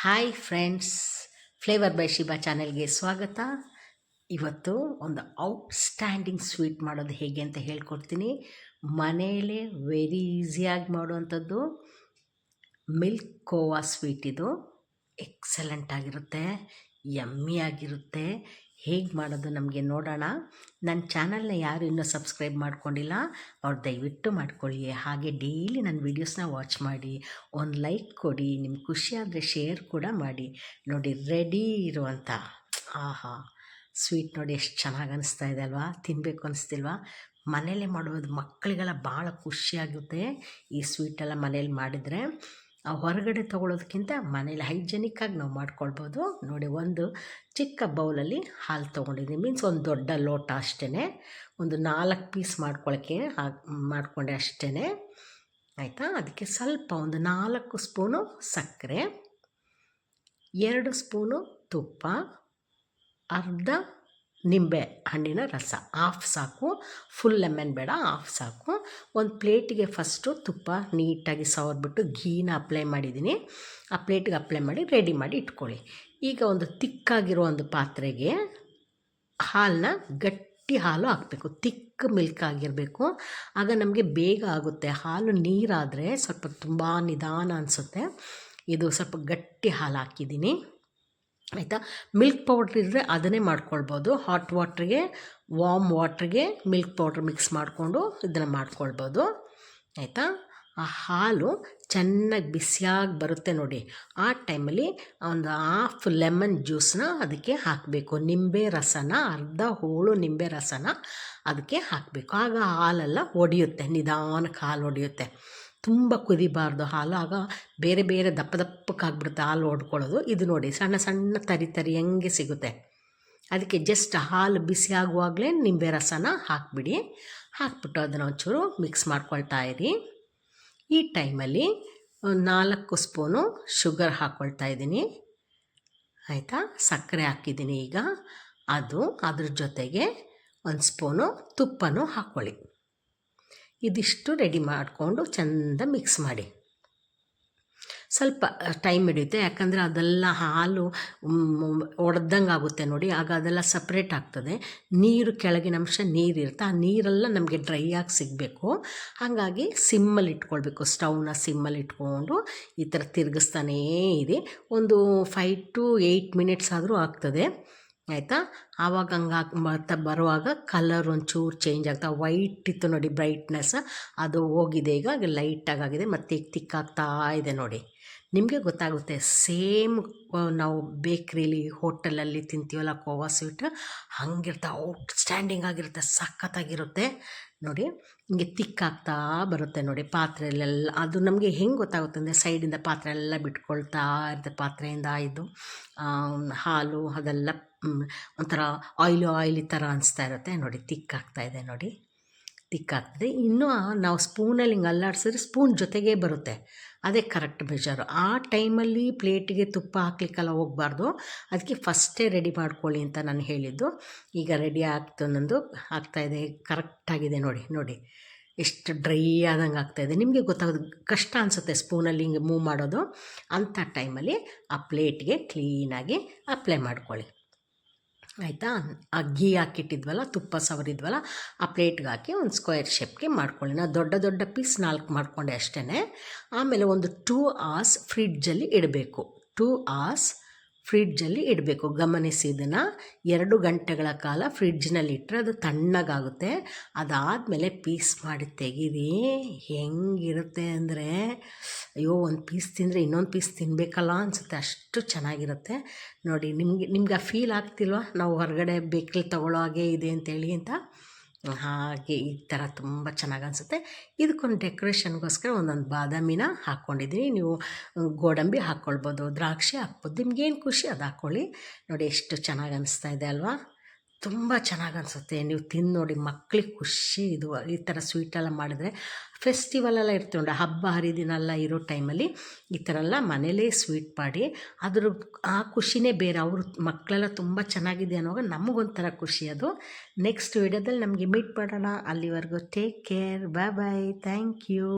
Hi friends flavour by Shiba ಚಾನೆಲ್ಗೆ ಸ್ವಾಗತ. ಇವತ್ತು ಒಂದು ಔಟ್ಸ್ಟ್ಯಾಂಡಿಂಗ್ ಸ್ವೀಟ್ ಮಾಡೋದು ಹೇಗೆ ಅಂತ ಹೇಳ್ಕೊಡ್ತೀನಿ. ಮನೆಯಲ್ಲೇ ವೆರಿ ಈಸಿಯಾಗಿ ಮಾಡುವಂಥದ್ದು ಮಿಲ್ಕ್ ಕೋವಾ ಸ್ವೀಟ್ ಇದು. ಎಕ್ಸಲೆಂಟ್ ಆಗಿರುತ್ತೆ. ಯಮ್ಮಿ ಆಗಿರುತ್ತೆ ಹೇಗೆ ಮಾಡೋದು ನಮಗೆ ನೋಡೋಣ. ನನ್ನ ಚಾನಲ್ನ ಯಾರು ಇನ್ನೂ ಸಬ್ಸ್ಕ್ರೈಬ್ ಮಾಡ್ಕೊಂಡಿಲ್ಲ, ಅವ್ರು ದಯವಿಟ್ಟು ಮಾಡ್ಕೊಳ್ಳಿ. ಹಾಗೆ ಡೈಲಿ ನನ್ನ ವೀಡಿಯೋಸ್ನ ವಾಚ್ ಮಾಡಿ, ಒಂದು ಲೈಕ್ ಕೊಡಿ, ನಿಮ್ಗೆ ಖುಷಿ ಆದರೆ ಶೇರ್ ಕೂಡ ಮಾಡಿ. ನೋಡಿ, ರೆಡಿ ಇರುವಂಥ ಆಹಾ, ಸ್ವೀಟ್ ನೋಡಿ ಎಷ್ಟು ಚೆನ್ನಾಗಿ ಅನಿಸ್ತಾ ಇದೆ ಅಲ್ವಾ? ತಿನ್ನಬೇಕು ಅನಿಸ್ತಿಲ್ವಾ? ಮನೇಲೇ ಮಾಡೋದು ಮಕ್ಕಳಿಗೆಲ್ಲ ಭಾಳ ಖುಷಿಯಾಗುತ್ತೆ ಈ ಸ್ವೀಟೆಲ್ಲ ಮನೇಲಿ ಮಾಡಿದರೆ ಹೊರಗಡೆ ತೊಗೊಳೋದಕ್ಕಿಂತ ಮನೇಲಿ ಹೈಜೆನಿಕ್ಕಾಗಿ ನಾವು ಮಾಡ್ಕೊಳ್ಬೋದು. ನೋಡಿ, ಒಂದು ಚಿಕ್ಕ ಬೌಲಲ್ಲಿ ಹಾಲು ತೊಗೊಂಡಿದ್ದೀನಿ. ಮೀನ್ಸ್ ಒಂದು ದೊಡ್ಡ ಲೋಟ ಅಷ್ಟೇ ಒಂದು ನಾಲ್ಕು ಪೀಸ್ ಮಾಡ್ಕೊಳ್ಳೋಕ್ಕೆ ಮಾಡಿಕೊಂಡೆ ಅಷ್ಟೇ ಆಯಿತಾ? ಅದಕ್ಕೆ ಸ್ವಲ್ಪ ಒಂದು ನಾಲ್ಕು ಸ್ಪೂನು ಸಕ್ಕರೆ, ಎರಡು ಸ್ಪೂನು ತುಪ್ಪ, ಅರ್ಧ ನಿಂಬೆ ಹಣ್ಣಿನ ರಸ. ಹಾಫ್ ಸಾಕು ಫುಲ್ ಲೆಮನ್ ಬೇಡ ಹಾಫ್ ಸಾಕು. ಒಂದು ಪ್ಲೇಟಿಗೆ ಫಸ್ಟು ತುಪ್ಪ ನೀಟಾಗಿ ಸವರ್ಬಿಟ್ಟು ಘೀನ ಅಪ್ಲೈ ಮಾಡಿದ್ದೀನಿ. ಆ ಪ್ಲೇಟಿಗೆ ಅಪ್ಲೈ ಮಾಡಿ ರೆಡಿ ಮಾಡಿ ಇಟ್ಕೊಳ್ಳಿ. ಈಗ ಒಂದು ತಿಕ್ಕಾಗಿರೋ ಒಂದು ಪಾತ್ರೆಗೆ ಹಾಲನ್ನ ಗಟ್ಟಿ ಹಾಲು ಹಾಕಬೇಕು. ತಿಕ್ಕ ಮಿಲ್ಕ್ ಆಗಿರಬೇಕು. ಆಗ ನಮಗೆ ಬೇಗ ಆಗುತ್ತೆ. ಹಾಲು ನೀರಾದರೆ ಸ್ವಲ್ಪ ತುಂಬ ನಿಧಾನ ಅನಿಸುತ್ತೆ. ಇದು ಸ್ವಲ್ಪ ಗಟ್ಟಿ ಹಾಲು ಹಾಕಿದ್ದೀನಿ. ಆಯಿತಾ? ಮಿಲ್ಕ್ ಪೌಡ್ರ್ ಇದ್ದರೆ ಅದನ್ನೇ ಮಾಡ್ಕೊಳ್ಬೋದು. ಹಾಟ್ ವಾಟ್ರಿಗೆ ವಾಮ್ ವಾಟ್ರಿಗೆ ಮಿಲ್ಕ್ ಪೌಡ್ರ್ ಮಿಕ್ಸ್ ಮಾಡಿಕೊಂಡು ಇದನ್ನು ಮಾಡ್ಕೊಳ್ಬೋದು. ಆಯಿತಾ? ಆ ಹಾಲು ಚೆನ್ನಾಗಿ ಬಿಸಿಯಾಗಿ ಬರುತ್ತೆ ನೋಡಿ. ಆ ಟೈಮಲ್ಲಿ ಒಂದು ಹಾಫ್ ಲೆಮನ್ ಜ್ಯೂಸನ್ನ ಅದಕ್ಕೆ ಹಾಕಬೇಕು. ನಿಂಬೆ ರಸನ, ಅರ್ಧ ಹೋಳು ನಿಂಬೆ ರಸನ ಅದಕ್ಕೆ ಹಾಕಬೇಕು. ಆಗ ಹಾಲೆಲ್ಲ ಒಡೆಯುತ್ತೆ. ನಿಧಾನಕ್ಕೆ ಹಾಲು ಒಡೆಯುತ್ತೆ. ತುಂಬ ಕುದಿಬಾರ್ದು ಹಾಲು ಆಗ ಬೇರೆ ಬೇರೆ ದಪ್ಪ ದಪ್ಪಕ್ಕಾಗ್ಬಿಡುತ್ತೆ ಹಾಲು ಹೊಡ್ಕೊಳ್ಳೋದು. ಇದು ನೋಡಿ ಸಣ್ಣ ಸಣ್ಣ ತರಿ ತರಿ ಹೆಂಗೆ ಸಿಗುತ್ತೆ. ಅದಕ್ಕೆ ಜಸ್ಟ್ ಹಾಲು ಬಿಸಿ ಆಗುವಾಗಲೇ ನಿಂಬೆ ರಸನ ಹಾಕಿಬಿಡಿ. ಹಾಕ್ಬಿಟ್ಟು ಅದನ್ನು ಒಂಚೂರು ಮಿಕ್ಸ್ ಮಾಡ್ಕೊಳ್ತಾ ಇರಿ. ಈ ಟೈಮಲ್ಲಿ ನಾಲ್ಕು ಸ್ಪೂನು ಶುಗರ್ ಹಾಕ್ಕೊಳ್ತಾ ಇದ್ದೀನಿ. ಆಯಿತಾ? ಸಕ್ಕರೆ ಹಾಕಿದ್ದೀನಿ ಈಗ. ಅದು ಅದ್ರ ಜೊತೆಗೆ ಒಂದು ಸ್ಪೂನು ತುಪ್ಪನೂ ಹಾಕ್ಕೊಳ್ಳಿ. ಇದಿಷ್ಟು ರೆಡಿ ಮಾಡಿಕೊಂಡು ಚೆಂದ ಮಿಕ್ಸ್ ಮಾಡಿ. ಸ್ವಲ್ಪ ಟೈಮ್ ಹಿಡಿಯುತ್ತೆ. ಯಾಕಂದರೆ ಅದೆಲ್ಲ ಹಾಲು ಒಡೆದಂಗೆ ಆಗುತ್ತೆ ನೋಡಿ. ಆಗ ಅದೆಲ್ಲ ಸಪ್ರೇಟ್ ಆಗ್ತದೆ. ನೀರು ಕೆಳಗಿನ ಅಂಶ ನೀರಿರುತ್ತೆ ಆ ನೀರೆಲ್ಲ ನಮಗೆ ಡ್ರೈ ಆಗಿ ಸಿಗಬೇಕು. ಹಾಗಾಗಿ ಸಿಮ್ಮಲ್ಲಿ ಇಟ್ಕೊಳ್ಬೇಕು. ಸ್ಟವ್ನ ಸಿಮ್ಮಲ್ಲಿ ಇಟ್ಕೊಂಡು ಈ ಥರ ತಿರುಗಿಸ್ತಾನೇ ಇದೆ ಒಂದು ಫೈವ್ ಟು ಏಯ್ಟ್ ಮಿನಿಟ್ಸ್ ಆದರೂ ಆಗ್ತದೆ. ಆಯಿತಾ? ಆವಾಗ ಹಂಗೆ ಮತ್ತೆ ಬರುವಾಗ ಕಲರ್ ಒಂಚೂರು ಚೇಂಜ್ ಆಗ್ತಾ ವೈಟ್ ಇತ್ತು ನೋಡಿ ಬ್ರೈಟ್ನೆಸ್ ಅದು ಹೋಗಿದೆ ಈಗ ಲೈಟಾಗಿ ಆಗಿದೆ, ಮತ್ತು ಈಗ ತಿಕ್ಕಾಗ್ತಾ ಇದೆ ನೋಡಿ. ನಿಮಗೆ ಗೊತ್ತಾಗುತ್ತೆ ಸೇಮ್ ನಾವು ಬೇಕ್ರಿಲಿ ಹೋಟೆಲಲ್ಲಿ ತಿಂತೀವಲ್ಲ ಕೋವಾ ಸ್ವೀಟ್ ಹಂಗಿರ್ತಾ ಔಟ್ ಸ್ಟ್ಯಾಂಡಿಂಗ್ ಆಗಿರುತ್ತೆ, ಸಖತ್ತಾಗಿರುತ್ತೆ. ನೋಡಿ, ಹಿಂಗೆ ತಿಕ್ಕಾಗ್ತಾ ಬರುತ್ತೆ ನೋಡಿ ಪಾತ್ರೆಯಲ್ಲೆಲ್ಲ. ಅದು ನಮಗೆ ಹೆಂಗೆ ಗೊತ್ತಾಗುತ್ತೆ ಅಂದರೆ ಸೈಡಿಂದ ಪಾತ್ರೆ ಎಲ್ಲ ಬಿಟ್ಕೊಳ್ತಾ ಇರುತ್ತೆ, ಪಾತ್ರೆಯಿಂದ ಇದು ಹಾಲು ಅದೆಲ್ಲ ಒಂಥರ ಆಯ್ಲು ಆಯಿಲಿ ಥರ ಅನಿಸ್ತಾ ಇರುತ್ತೆ. ನೋಡಿ, ತಿಕ್ಕಾಗ್ತಾ ಇದೆ ನೋಡಿ. ತಿಕ್ಕಾಗ್ತದೆ. ಇನ್ನೂ ನಾವು ಸ್ಪೂನಲ್ಲಿ ಹಿಂಗೆ ಅಲ್ಲಾಡ್ಸಿದ್ರೆ ಸ್ಪೂನ್ ಜೊತೆಗೆ ಬರುತ್ತೆ. ಅದೇ ಕರೆಕ್ಟ್ ಬೇಜಾರು ಆ ಟೈಮಲ್ಲಿ ಪ್ಲೇಟಿಗೆ ತುಪ್ಪ ಹಾಕ್ಲಿಕ್ಕೆಲ್ಲ ಹೋಗಬಾರ್ದು. ಅದಕ್ಕೆ ಫಸ್ಟೇ ರೆಡಿ ಮಾಡ್ಕೊಳ್ಳಿ ಅಂತ ನಾನು ಹೇಳಿದ್ದು. ಈಗ ರೆಡಿ ಆಗ್ತು ನಂದು. ಆಗ್ತಾಯಿದೆ ಕರೆಕ್ಟಾಗಿದೆ ನೋಡಿ ನೋಡಿ. ಎಷ್ಟು ಡ್ರೈ ಆದಂಗೆ ಆಗ್ತಾಯಿದೆ ನಿಮಗೆ ಗೊತ್ತಾಗೋದು, ಕಷ್ಟ ಅನಿಸುತ್ತೆ ಸ್ಪೂನಲ್ಲಿ ಹಿಂಗೆ ಮೂವ್ ಮಾಡೋದು. ಅಂಥ ಟೈಮಲ್ಲಿ ಆ ಪ್ಲೇಟ್ಗೆ ಕ್ಲೀನಾಗಿ ಅಪ್ಲೈ ಮಾಡ್ಕೊಳ್ಳಿ. ಆಯಿತಾ? ಘೀ ಹಾಕಿಟ್ಟಿದ್ವಲ್ಲ, ತುಪ್ಪ ಸವರಿದ್ವಲ್ಲ ಆ ಪ್ಲೇಟ್ಗೆ ಹಾಕಿ ಒಂದು ಸ್ಕ್ವೇರ್ ಶೇಪ್ಗೆ ಮಾಡ್ಕೊಳ್ಳಿ. ದೊಡ್ಡ ದೊಡ್ಡ ಪೀಸ್ ನಾಲ್ಕು ಮಾಡಿಕೊಂಡೆ ಅಷ್ಟೇ ಆಮೇಲೆ ಒಂದು ಟೂ ಆರ್ಸ್ ಫ್ರಿಡ್ಜಲ್ಲಿ ಇಡಬೇಕು. ಟೂ ಆರ್ಸ್ ಫ್ರಿಡ್ಜಲ್ಲಿ ಇಡಬೇಕು. ಗಮನಿಸಿ ಇದನ್ನು. ಎರಡು ಗಂಟೆಗಳ ಕಾಲ ಫ್ರಿಡ್ಜ್ನಲ್ಲಿ ಇಟ್ಟರೆ ಅದು ತಣ್ಣಗಾಗುತ್ತೆ. ಅದಾದಮೇಲೆ ಪೀಸ್ ಮಾಡಿ ತೆಗೀರಿ. ಹೆಂಗಿರುತ್ತೆ ಅಂದರೆ ಅಯ್ಯೋ, ಒಂದು ಪೀಸ್ ತಿಂದರೆ ಇನ್ನೊಂದು ಪೀಸ್ ತಿನ್ನಬೇಕಲ್ಲ ಅನಿಸುತ್ತೆ. ಅಷ್ಟು ಚೆನ್ನಾಗಿರುತ್ತೆ. ನೋಡಿ, ನಿಮಗೆ, ನಿಮ್ಗೆ ಆ ಫೀಲ್ ಆಗ್ತಿಲ್ವ? ನಾವು ಹೊರಗಡೆ ಬೇಕಲ್ಲಿ ತಗೊಳ್ಳೋ ಹಾಗೆ ಇದೆ ಅಂತೇಳಿ ಅಂತ. ಹಾಗೆ ಈ ಥರ ತುಂಬ ಚೆನ್ನಾಗಿ ಅನಿಸುತ್ತೆ. ಇದಕ್ಕೊಂದು ಡೆಕೋರೇಷನ್ಗೋಸ್ಕರ ಒಂದೊಂದು ಬಾದಾಮಿನ ಹಾಕ್ಕೊಂಡಿದ್ದೀನಿ ನೀವು ಗೋಡಂಬಿ ಹಾಕ್ಕೊಳ್ಬೋದು ದ್ರಾಕ್ಷಿ ಹಾಕ್ಬೋದು. ನಿಮ್ಗೇನು ಖುಷಿ ಅದು ಹಾಕ್ಕೊಳ್ಳಿ ನೋಡಿ, ಎಷ್ಟು ಚೆನ್ನಾಗಿ ಅನಿಸ್ತಾ ಇದೆ ಅಲ್ವಾ? ತುಂಬ ಚೆನ್ನಾಗಿ ಅನಿಸುತ್ತೆ. ನೀವು ತಿಂದು ನೋಡಿ ಮಕ್ಕಳಿಗೆ ಖುಷಿ ಇದು, ಈ ಥರ ಸ್ವೀಟೆಲ್ಲ ಮಾಡಿದ್ರೆ ಫೆಸ್ಟಿವಲೆಲ್ಲ ಇರ್ತೀವಿ ಹಬ್ಬ ಹರಿದಿನ ಎಲ್ಲ ಇರೋ ಟೈಮಲ್ಲಿ ಈ ಥರ ಎಲ್ಲ ಮನೇಲೇ ಸ್ವೀಟ್ ಮಾಡಿ ಅದ್ರ ಆ ಖುಷಿನೇ ಬೇರೆ. ಅವರು ಮಕ್ಕಳೆಲ್ಲ ತುಂಬ ಚೆನ್ನಾಗಿದೆ ಅನ್ನೋವಾಗ ನಮಗೊಂಥರ ಖುಷಿ ಅದು. ನೆಕ್ಸ್ಟ್ ವೀಡಿಯೋದಲ್ಲಿ ನಮಗೆ ಮೀಟ್ ಮಾಡೋಣ. ಅಲ್ಲಿವರೆಗೂ take care bye bye thank you